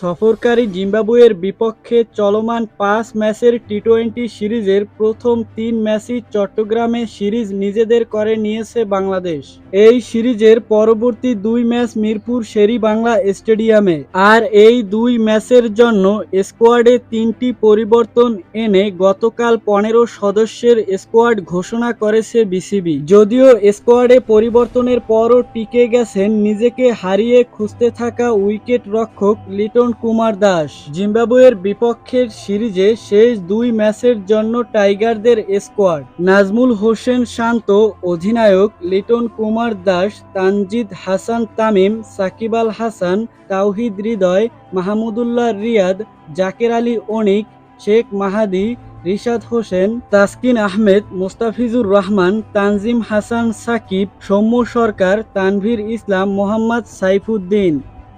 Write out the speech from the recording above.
সফরকারী জিম্বাবুয়ের বিপক্ষে চলমান পাঁচ ম্যাচের টি টোয়েন্টি সিরিজের প্রথম তিন ম্যাচই চট্টগ্রামে সিরিজ নিজেদের করে নিয়েছে বাংলাদেশ। এই সিরিজের পরবর্তী দুই ম্যাচ মিরপুর শেরি বাংলা স্টেডিয়ামে। আর এই দুই ম্যাচের জন্য স্কোয়াডে তিনটি পরিবর্তন এনে গতকাল পনেরো সদস্যের স্কোয়াড ঘোষণা করেছে বিসিবি। যদিও স্কোয়াডে পরিবর্তনের পরও টিকে গেছেন নিজেকে হারিয়ে খুঁজতে থাকা উইকেট রক্ষক লিটন কুমার দাস। জিম্বাবুয়ের বিপক্ষের সিরিজে শেষ দুই ম্যাচের জন্য টাইগারদের স্কোয়াড। নাজমুল হোসেন শান্ত, অধিনায়ক লিটন কুমার দাস, তানজিদ হাসান তামিম, সাকিব আল হাসান, তাওহিদ হৃদয়, মাহমুদুল্লাহ রিয়াদ, জাকের আলী অনিক, শেখ মাহাদি, রিশাদ হোসেন, তাসকিন আহমেদ, মোস্তাফিজুর রহমান, তানজিম হাসান সাকিব, সৌম্য সরকার, তানভীর ইসলাম, মোহাম্মদ সাইফুদ্দিন।